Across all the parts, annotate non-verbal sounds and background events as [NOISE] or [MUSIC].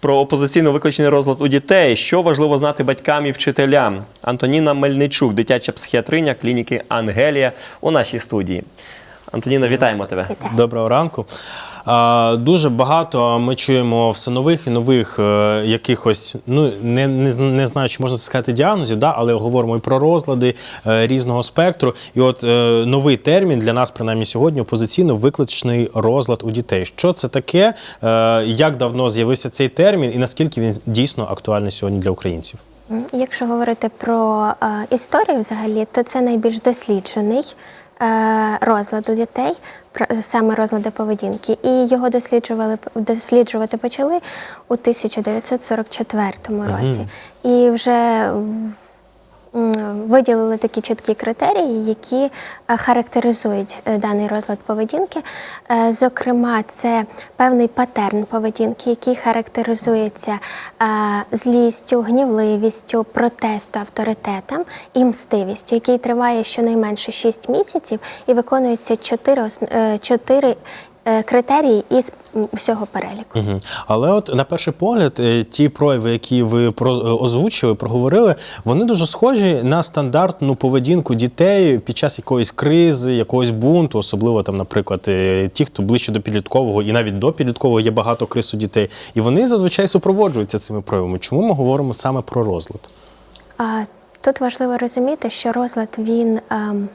Про опозиційно виключений розлад у дітей. Що важливо знати батькам і вчителям? Антоніна Мельничук, дитяча психіатриня клініки Ангелія у нашій студії. Антоніна, вітаємо тебе. Доброго ранку. Дуже багато ми чуємо все нових і нових е, якихось, ну не, не, не знаю, чи можна сказати діагнозів, да, але говоримо і про розлади е, різного спектру. І от е, новий термін для нас, принаймні сьогодні, опозиційно викличний розлад у дітей. Що це таке? Як давно з'явився цей термін, і наскільки він дійсно актуальний сьогодні для українців? Якщо говорити про е, історію взагалі, то це найбільш досліджений е, розлад у дітей, саме розлади поведінки. І його досліджували досліджувати почали у 1944 році. І вже в- виділили такі чіткі критерії, які е, характеризують е, даний розлад поведінки. Е, Зокрема, це певний патерн поведінки, який характеризується злістю, гнівливістю, протесту авторитетам і мстивістю, який триває щонайменше 6 місяців і виконується 4, чотири е, критерії із всього переліку. Мгм. Але от на перший погляд, е, ті прояви, які ви е, озвучили, проговорили, вони дуже схожі на стандартну поведінку дітей під час якоїсь кризи, якогось бунту, особливо там, наприклад, е, ті, хто ближче до підліткового, і навіть до підліткового є багато криз у дітей. І вони зазвичай супроводжуються цими проявами. Чому ми говоримо саме про розлад? А, Тут важливо розуміти, що розлад він ем,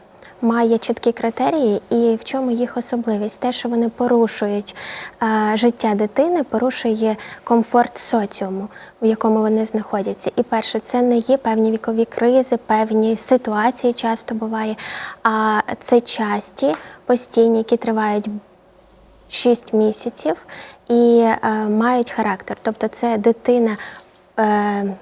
має чіткі критерії, і в чому їх особливість? Те, що вони порушують е, життя дитини, порушує комфорт соціуму, в якому вони знаходяться. І перше, це не є певні вікові кризи, певні ситуації часто буває, а це часті, постійні, які тривають 6 місяців і е, мають характер. Тобто це дитина е,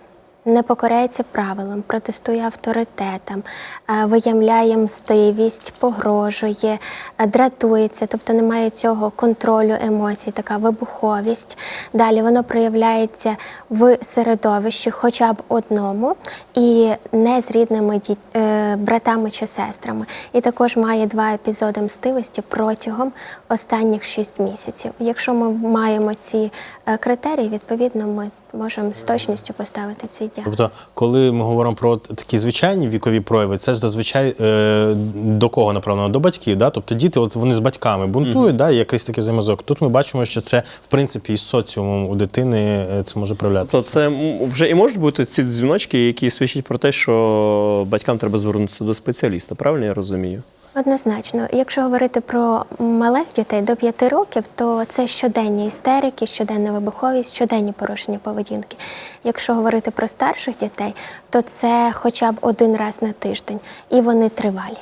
не покоряється правилам, протестує авторитетам, е, виявляє мстивість, погрожує, е, дратується, тобто немає цього контролю емоцій, така вибуховість. Далі воно проявляється в середовищі хоча б одному і не з рідними е, братами чи сестрами. І також має два епізоди мстивості протягом останніх 6 місяців. Якщо ми маємо ці критерії, відповідно ми можемо з точністю поставити цей діагноз. Тобто, коли ми говоримо про такі звичайні вікові прояви, це ж зазвичай е, до кого направлено? До батьків. Да? Тобто діти, от вони з батьками бунтують, да? і якийсь такий зв'язок. Тут ми бачимо, що це в принципі із соціумом у дитини е, це може проявлятися. це вже і можуть бути ці дзвіночки, які свідчать про те, що батькам треба звернутися до спеціаліста. Правильно я розумію? Однозначно, якщо говорити про малих дітей до 5 років, то це щоденні істерики, щоденна вибуховість, щоденні порушення поведінки. Якщо говорити про старших дітей, то це хоча б один раз на тиждень, і вони тривалі.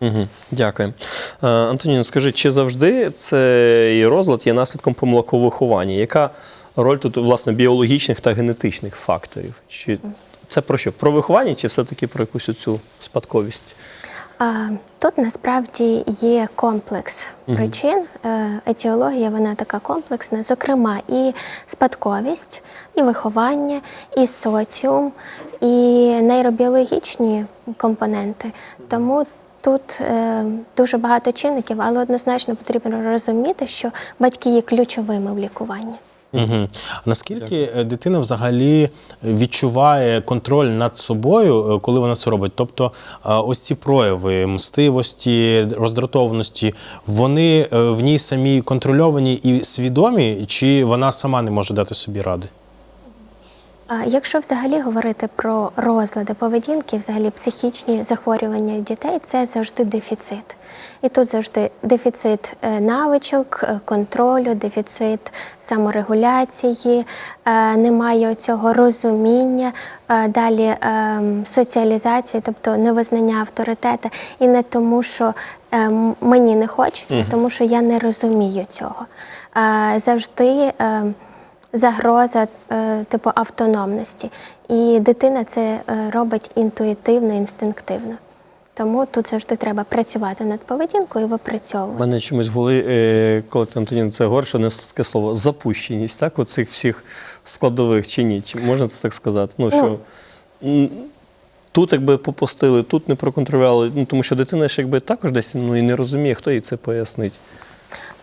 Угу, дякую. Е, Антоніно, скажи, чи завжди цей розлад є наслідком помилок у вихованні? Яка роль тут, власне, біологічних та генетичних факторів? Чи це про що? Про виховання, чи все-таки про якусь оцю спадковість? А, Тут насправді є комплекс причин. Е, Етіологія вона така комплексна, зокрема, і спадковість, і виховання, і соціум, і нейробіологічні компоненти. Тому тут е, дуже багато чинників, але однозначно потрібно розуміти, що батьки є ключовими в лікуванні. Угу. Наскільки Дякую. дитина взагалі відчуває контроль над собою, е, коли вона це робить? Тобто е, ось ці прояви мстивості, роздратованості, вони е, в ній самі контрольовані і свідомі, чи вона сама не може дати собі ради? А Якщо взагалі говорити про розлади поведінки, взагалі психічні захворювання дітей, це завжди дефіцит. І тут завжди дефіцит е, навичок, е, контролю, дефіцит саморегуляції, е, немає цього розуміння, далі соціалізації, тобто невизнання авторитета. І не тому, що мені не хочеться, тому що я не розумію цього. Завжди. Загроза е, типу автономності. І дитина це е, робить інтуїтивно, інстинктивно. Тому тут завжди треба працювати над поведінкою і випрацьовувати. У мене чомусь в голові, коли ти Антоніно це що не таке слово запущеність, так? Оцих всіх складових чи ні? Чи можна це так сказати? Ну, що м, тут якби попустили, тут не проконтролювали. Ну, тому що дитина ж якби також десь ну, і не розуміє, хто їй це пояснить.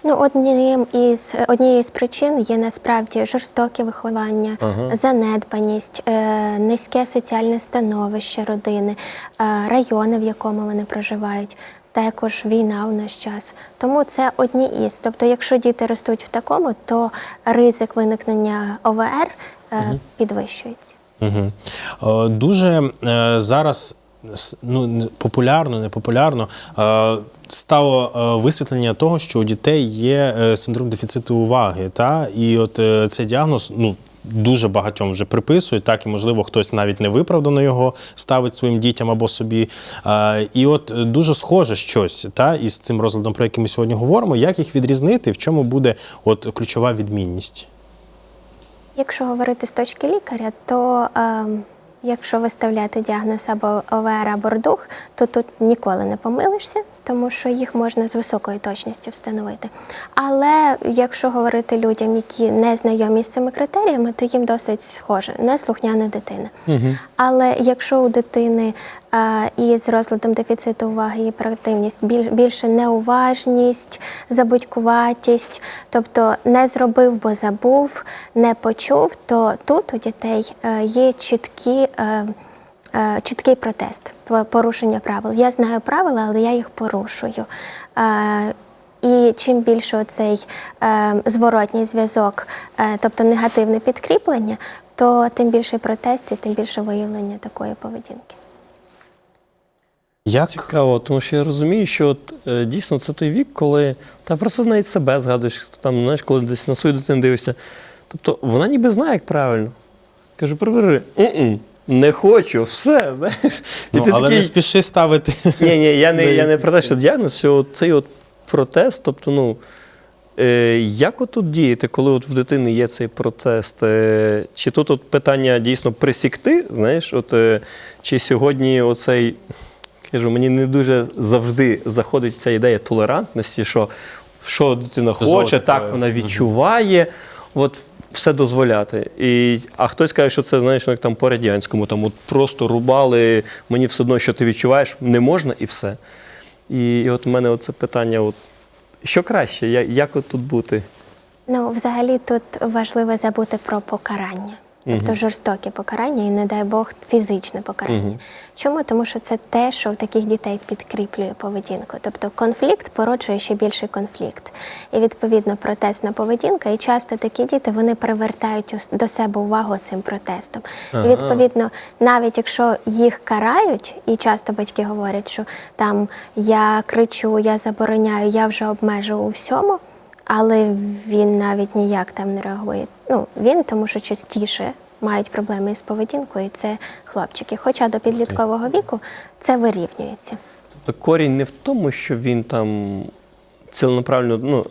Ну, однією із однією з причин є насправді жорстоке виховання, занедбаність, е, низьке соціальне становище родини, е, райони, в якому вони проживають. Також війна у наш час. Тому це одні із. Тобто, якщо діти ростуть в такому, то ризик виникнення ОВР е, підвищується. Угу. Дуже е, зараз ну, популярно, не популярно е, стало е, висвітлення того, що у дітей є е, синдром дефіциту уваги. Та? І от е, цей діагноз ну, дуже багатьом вже приписують, так і можливо хтось навіть невиправдано його ставить своїм дітям або собі. Е, І от е, дуже схоже щось та, із цим розладом, про який ми сьогодні говоримо. Як їх відрізнити, в чому буде от, ключова відмінність? Якщо говорити з точки лікаря, то ем, якщо виставляти діагноз або ОВР, або РДУХ, то тут ніколи не помилишся, тому що їх можна з високою точністю встановити. Але якщо говорити людям, які не знайомі з цими критеріями, то їм досить схоже, неслухняна дитина. Але якщо у дитини е, із розладом дефіциту уваги і гіперактивність біль, більше неуважність, забудькуватість, тобто не зробив, бо забув, не почув, то тут у дітей е, є чіткі. Е, Чіткий протест, порушення правил. Я знаю правила, але я їх порушую. Е, І чим більше оцей е, зворотній зв'язок, тобто негативне підкріплення, то тим більше протест і тим більше виявлення такої поведінки. Як Цікаво, тому що я розумію, що от, е, дійсно це той вік, коли та просто навіть себе згадуєш, там, знаєш, коли десь на свою дитину дивишся. Тобто вона ніби знає, як правильно. Кажу, прибери, «М-м, не хочу, все, [LAUGHS] знаєш. І Ну, ти але такий, не спіши ставити. [LAUGHS] Ні, ні, я не, я не про те, що діагноз, що цей от протест, тобто, ну, е, як от тут діяти, коли от в дитини є цей протест? Е, чи тут от питання дійсно присікти, знаєш, от, е, чи сьогодні оцей, кажу, мені не дуже завжди заходить ця ідея толерантності, що що дитина хоче, Золоте так вона відчуває. От все дозволяти. І, а хтось каже, що це знаєш, як там по радянському, там от просто рубали, мені все одно, що ти відчуваєш, не можна і все. І, і от у мене оце питання: от, що краще, як, як от тут бути? Ну, взагалі тут важливо забути про покарання. Тобто жорстоке покарання і, не дай Бог, фізичне покарання. Чому? Тому що це те, що в таких дітей підкріплює поведінку. Тобто конфлікт породжує ще більший конфлікт. І відповідно протестна поведінка. І часто такі діти вони привертають до себе увагу цим протестом. І відповідно, навіть якщо їх карають, і часто батьки говорять, що там я кричу, я забороняю, я вже обмежу у всьому. Але він навіть ніяк там не реагує. Ну, він, тому що частіше мають проблеми із поведінкою, і це хлопчики. Хоча до підліткового віку це вирівнюється. Тобто корінь не в тому, що він там ціленаправленно ну,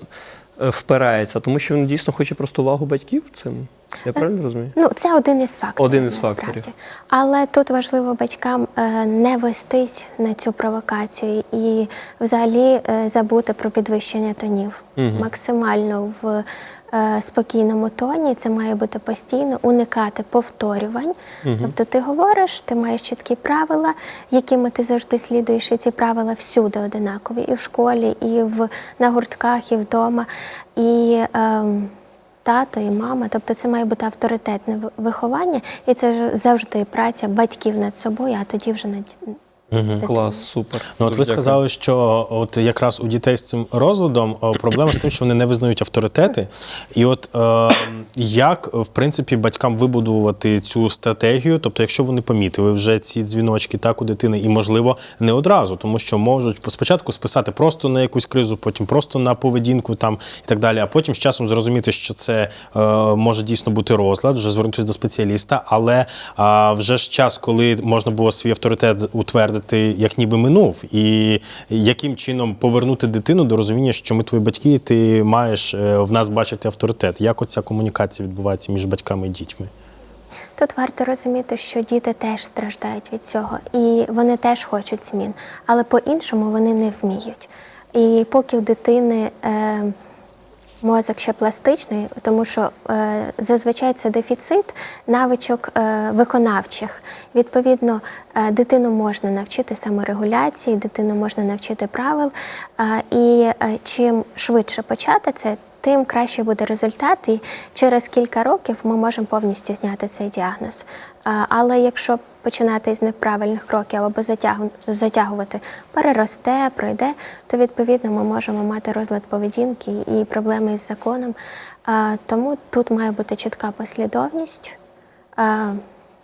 е, впирається, а тому що він дійсно хоче просто увагу батьків цим. Я правильно розумію? Ну, це один із факторів. Один із насправді. факторів. Але тут важливо батькам е, не вестись на цю провокацію і взагалі е, забути про підвищення тонів. Максимально в е, спокійному тоні це має бути постійно, уникати повторювань. Тобто ти говориш, ти маєш чіткі правила, якими ти завжди слідуєш, і ці правила всюди одинакові, і в школі, і в, на гуртках, і вдома. І, ем, тато і мама. Тобто це має бути авторитетне виховання, і це завжди праця батьків над собою, а тоді вже над дитиною. Клас, супер. Ну, от Дуже ви дякую. сказали, що от якраз у дітей з цим розладом проблема з тим, що вони не визнають авторитети. І от е, як, в принципі, батькам вибудувати цю стратегію, тобто, якщо вони помітили вже ці дзвіночки так у дитини, і можливо не одразу, тому що можуть спочатку списати просто на якусь кризу, потім просто на поведінку там і так далі, а потім з часом зрозуміти, що це е, може дійсно бути розлад, вже звернутися до спеціаліста, але а, вже ж час, коли можна було свій авторитет з- утвердити, як ніби минув, і яким чином повернути дитину до розуміння, що ми твої батьки, і ти маєш е, в нас бачити авторитет. Як оця комунікація відбувається між батьками і дітьми? Тут варто розуміти, що діти теж страждають від цього, і вони теж хочуть змін, але по-іншому вони не вміють. І поки в дитини е, мозок ще пластичний, тому що е, зазвичай це дефіцит навичок е, виконавчих. Відповідно, е, дитину можна навчити саморегуляції, дитину можна навчити правил. Е, і е, чим швидше почати це, тим краще буде результат. І через кілька років ми можемо повністю зняти цей діагноз. Але якщо починати з неправильних кроків або затягувати, переросте, пройде, то відповідно ми можемо мати розлад поведінки і проблеми із законом. Тому тут має бути чітка послідовність,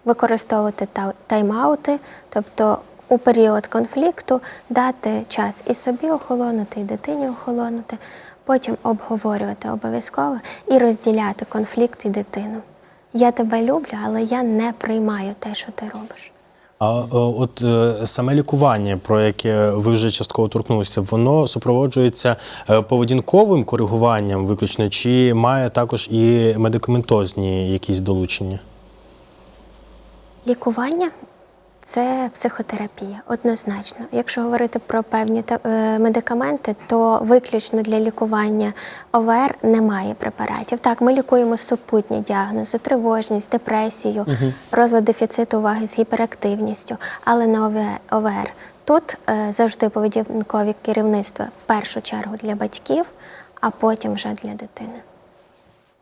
використовувати тайм-аути, тобто у період конфлікту дати час і собі охолонути, і дитині охолонути, потім обговорювати обов'язково і розділяти конфлікт і дитину. Я тебе люблю, але я не приймаю те, що ти робиш. А от е, саме лікування, про яке ви вже частково торкнулися, воно супроводжується е, поведінковим коригуванням виключно, чи має також і медикаментозні якісь долучення? Лікування це психотерапія, однозначно. Якщо говорити про певні е, медикаменти, то виключно для лікування ОВР немає препаратів. Так, ми лікуємо супутні діагнози, тривожність, депресію, розлад дефіциту уваги з гіперактивністю, але на ОВ- ОВР. Тут е, завжди поведінкові керівництва в першу чергу для батьків, а потім вже для дитини.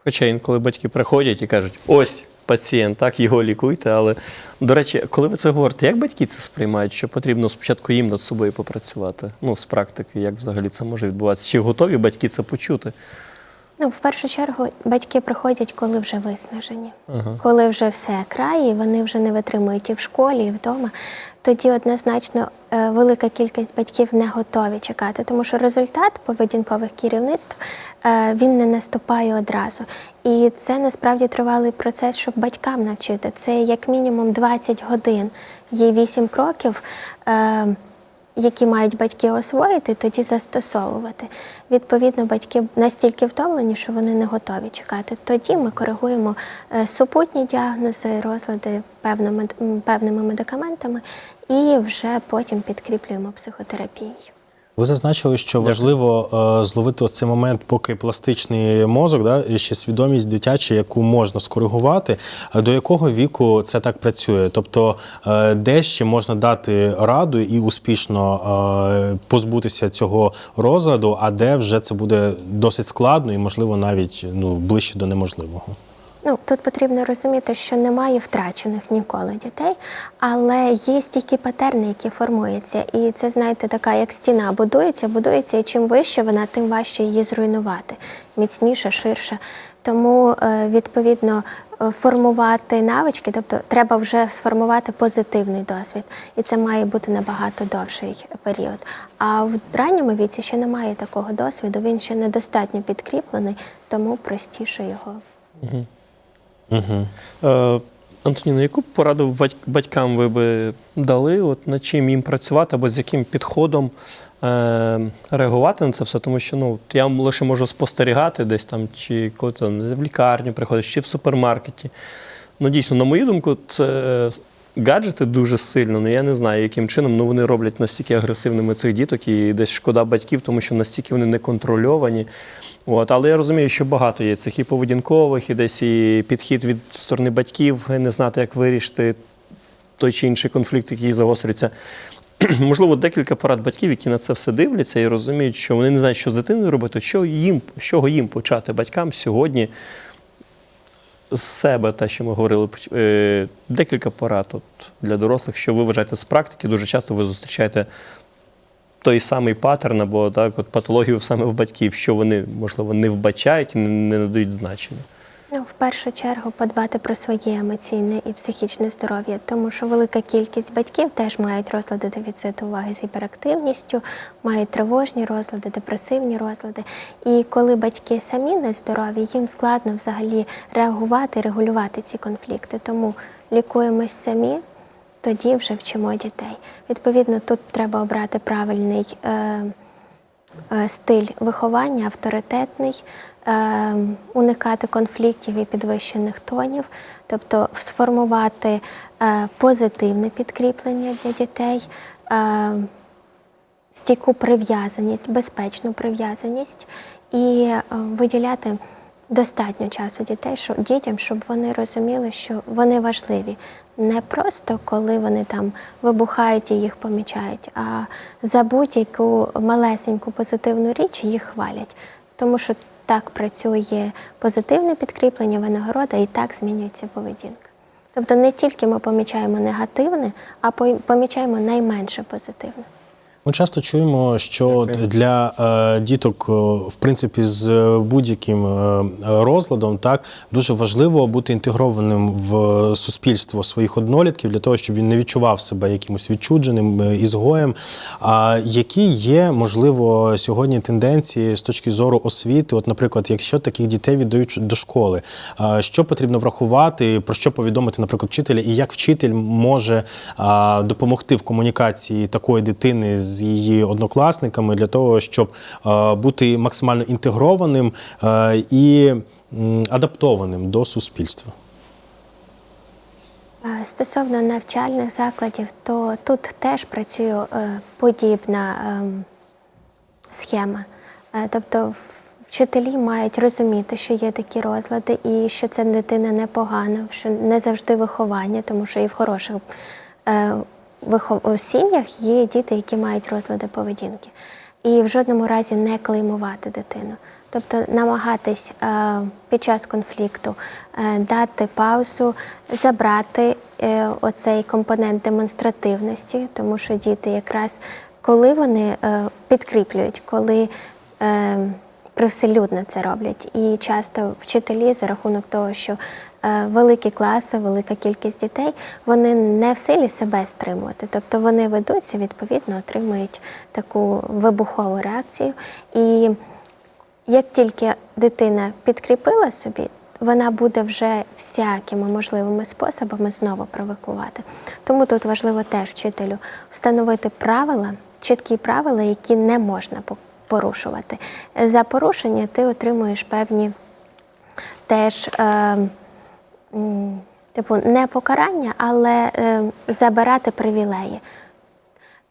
Хоча інколи батьки приходять і кажуть, ось пацієнт, так, його лікуйте. Але, до речі, коли ви це говорите, як батьки це сприймають, що потрібно спочатку їм над собою попрацювати? Ну, з практики, як взагалі це може відбуватися? Чи готові батьки це почути? Ну, в першу чергу, батьки приходять, коли вже виснажені, коли вже все край, і вони вже не витримують і в школі, і вдома. Тоді однозначно е, велика кількість батьків не готові чекати, тому що результат поведінкових керівництв е, він не наступає одразу. І це насправді тривалий процес, щоб батькам навчити. Це як мінімум 20 годин. Є 8 кроків. Які мають батьки освоїти, тоді застосовувати. Відповідно, батьки настільки втомлені, що вони не готові чекати. Тоді ми коригуємо е, супутні діагнози, розлади певними медикаментами і вже потім підкріплюємо психотерапією. Ви зазначили, що важливо е, зловити ось цей момент, поки пластичний мозок, да, і ще свідомість дитяча, яку можна скоригувати. До якого віку це так працює? Тобто, е, де ще можна дати раду і успішно е, позбутися цього розладу, а де вже це буде досить складно і, можливо, навіть ну, ближче до неможливого. Ну, тут потрібно розуміти, що немає втрачених ніколи дітей, але є стійкі патерни, які формуються. І це, знаєте, така як стіна будується, будується, і чим вище вона, тим важче її зруйнувати. Міцніше, ширше. Тому, е, відповідно, е, формувати навички, тобто треба вже сформувати позитивний досвід. І це має бути набагато довший період. А в ранньому віці ще немає такого досвіду, він ще недостатньо підкріплений, тому простіше його Е, Антоніна, яку б пораду батькам ви би дали, от над чим їм працювати, або з яким підходом е, реагувати на це все? Тому що ну, я лише можу спостерігати десь там, чи коли ти в лікарню приходиш, чи в супермаркеті. Ну, дійсно, на мою думку, це гаджети дуже сильно. Ну я не знаю, яким чином ну, вони роблять настільки агресивними цих діток, і десь шкода батьків, тому що настільки вони не контрольовані. От, але я розумію, що багато є цих і поведінкових, і десь і підхід від сторони батьків, не знати, як вирішити той чи інший конфлікт, який загострюється. [CLEARS THROAT] Можливо, декілька порад батьків, які на це все дивляться і розуміють, що вони не знають, що з дитиною робити, що їм, чого їм почати батькам сьогодні з себе, те, що ми говорили, е, декілька порад от, для дорослих, що ви вважаєте з практики, дуже часто ви зустрічаєте той самий паттерн або так, от патологію саме в батьків, що вони, можливо, не вбачають і не, надають значення. Ну, в першу чергу подбати про своє емоційне і психічне здоров'я, тому що велика кількість батьків теж мають розлади дефіциту уваги з гіперактивністю, мають тривожні розлади, депресивні розлади. І коли батьки самі не здорові, їм складно взагалі реагувати, регулювати ці конфлікти. Тому лікуємось самі, тоді вже вчимо дітей. Відповідно, тут треба обрати правильний. Е- е, стиль виховання авторитетний, е, уникати конфліктів і підвищених тонів, тобто сформувати е, позитивне підкріплення для дітей, е, стійку прив'язаність, безпечну прив'язаність і е, виділяти достатньо часу дітей, щоб, дітям, щоб вони розуміли, що вони важливі. Не просто коли вони там вибухають і їх помічають, а за будь-яку малесеньку позитивну річ їх хвалять. Тому що так працює позитивне підкріплення, винагорода і так змінюється поведінка. Тобто не тільки ми помічаємо негативне, а помічаємо найменше позитивне. Ми часто чуємо, що для е, діток, е, в принципі, з будь-яким е, розладом, так дуже важливо бути інтегрованим в суспільство своїх однолітків для того, щоб він не відчував себе якимось відчудженим ізгоєм. А які є, можливо, сьогодні тенденції з точки зору освіти? От, наприклад, якщо таких дітей віддають до школи, що потрібно врахувати, про що повідомити, наприклад, вчителя, і як вчитель може допомогти в комунікації такої дитини з її однокласниками для того, щоб бути максимально інтегрованим і адаптованим до суспільства? Е, Стосовно навчальних закладів, то тут теж працює е, подібна ем, схема. Е, Тобто вчителі мають розуміти, що є такі розлади, і що це дитина непогана, що не завжди виховання, тому що і в хороших е. Сім'ях є діти, які мають розлади поведінки. І в жодному разі не клеймувати дитину. Тобто намагатись е, під час конфлікту е, дати паузу, забрати е, оцей компонент демонстративності, тому що діти якраз коли вони е, підкріплюють, коли е, привселюдно це роблять. І часто вчителі за рахунок того, що е, великі класи, велика кількість дітей, вони не в силі себе стримувати. Тобто вони ведуться, відповідно, отримують таку вибухову реакцію. І як тільки дитина підкріпила собі, вона буде вже всякими можливими способами знову провокувати. Тому тут важливо теж вчителю встановити правила, чіткі правила, які не можна порушувати. За порушення ти отримуєш певні теж. Е, Типу, не покарання, але е, забирати привілеї.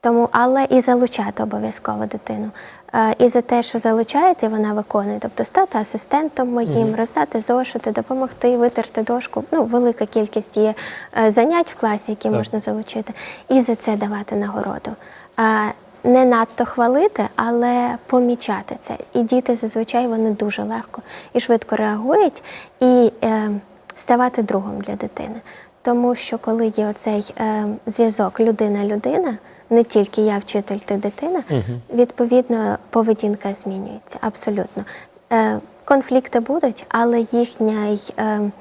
Тому, але і залучати обов'язково дитину. Е, і за те, що залучаєте, вона виконує. Тобто стати асистентом моїм, роздати зошити, допомогти, витерти дошку. Ну, велика кількість є е, занять в класі, які Так. можна залучити, і за це давати нагороду. Е, не надто хвалити, але помічати це. І діти зазвичай вони дуже легко і швидко реагують, і е, ставати другом для дитини. Тому що коли є оцей е, зв'язок людина-людина, не тільки я вчитель, ти дитина, відповідно поведінка змінюється абсолютно. Е, конфлікти будуть, але їхній е,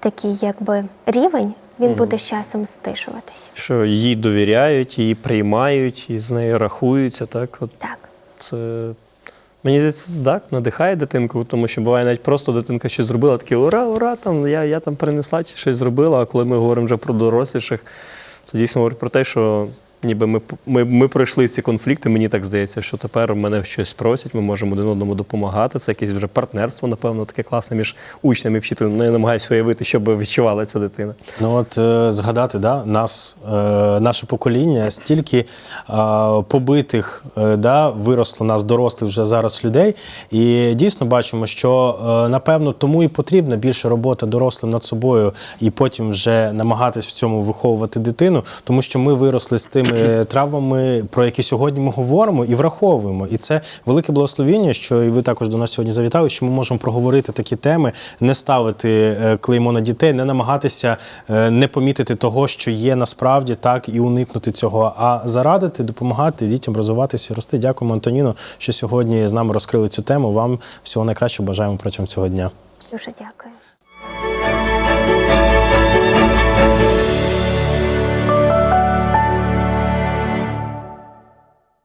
такий якби рівень він буде з часом стишуватись. Що їй довіряють, її приймають, і з нею рахуються, так? От Так. це. Мені здається, так, надихає дитинку, тому що буває навіть просто дитинка щось зробила, таке ура, ура, там, я, я там принесла чи щось зробила. А коли ми говоримо вже про доросліших, це дійсно говорить про те, що ніби ми, ми, ми пройшли ці конфлікти. Мені так здається, що тепер мене щось просять, ми можемо один одному допомагати. Це якесь вже партнерство, напевно, таке класне між учнями і вчителем. Ну, я намагаюся уявити, що би відчувала ця дитина. Ну от е, згадати, да, нас, е, наше покоління, стільки е, побитих да, виросло нас дорослих вже зараз людей. І дійсно бачимо, що напевно тому і потрібна більше робота дорослим над собою, і потім вже намагатись в цьому виховувати дитину, тому що ми виросли з тими травмами, про які сьогодні ми говоримо і враховуємо. І це велике благословіння, що і ви також до нас сьогодні завітали, що ми можемо проговорити такі теми, не ставити е, клеймо на дітей, не намагатися е, не помітити того, що є насправді так, і уникнути цього, а зарадити, допомагати дітям розвиватися, і рости. Дякуємо, Антоніно, що сьогодні з нами розкрили цю тему. Вам всього найкращого бажаємо протягом цього дня. Дуже дякую.